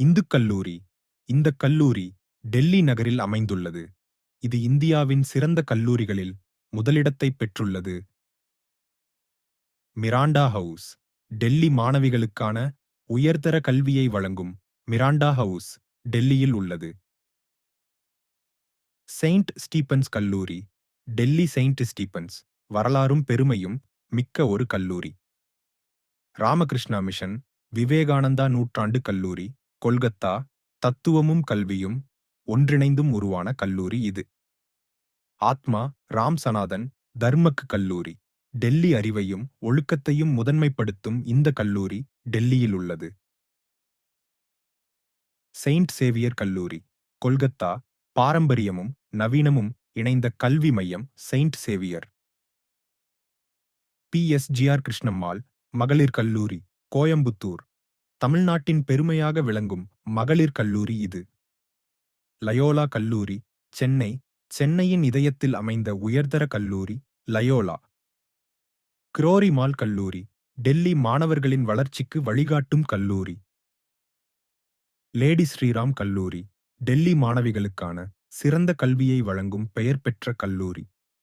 இந்துக் கல்லூரி இந்த கல்லூரி டெல்லி நகரில் அமைந்துள்ளது. இது இந்தியாவின் சிறந்த கல்லூரிகளில் முதலிடத்தைப் பெற்றுள்ளது. மிராண்டா ஹவுஸ் டெல்லி மாணவிகளுக்கான உயர்தர கல்வியை வழங்கும் மிராண்டா ஹவுஸ் டெல்லியில் உள்ளது. செயின்ட் ஸ்டீபன்ஸ் கல்லூரி டெல்லி செயின்ட் ஸ்டீபன்ஸ் வரலாறும் பெருமையும் மிக்க ஒரு கல்லூரி. ராமகிருஷ்ணா மிஷன் விவேகானந்தா நூற்றாண்டு கல்லூரி கொல்கத்தா தத்துவமும் கல்வியும் ஒன்றிணைந்தும் உருவான கல்லூரி இது. ஆத்மா ராம் சனாதன் தர்மக் கல்லூரி. டெல்லி அறிவையும் ஒழுக்கத்தையும் முதன்மைப்படுத்தும் இந்த கல்லூரி டெல்லியில் உள்ளது. செயின்ட் சேவியர் கல்லூரி கொல்கத்தா பாரம்பரியமும் நவீனமும் இணைந்த கல்வி மையம் saint Xavier. P. S. GR Krishnammal மகளிர் கல்லூரி கோயம்புத்தூர். தமிழ்நாட்டின் பெருமையாக விளங்கும் மகளிர் கல்லூரி இது. லயோலா கல்லூரி சென்னை சென்னையின் இதயத்தில் அமைந்த உயர்தர கல்லூரி லயோலா. கிரோரிமால் கல்லூரி டெல்லி மாணவர்களின் வளர்ச்சிக்கு வழிகாட்டும் கல்லூரி. லேடி ஸ்ரீராம் கல்லூரி டெல்லி மாணவிகளுக்கான சிறந்த கல்வியை வழங்கும் பெயர் பெற்ற கல்லூரி.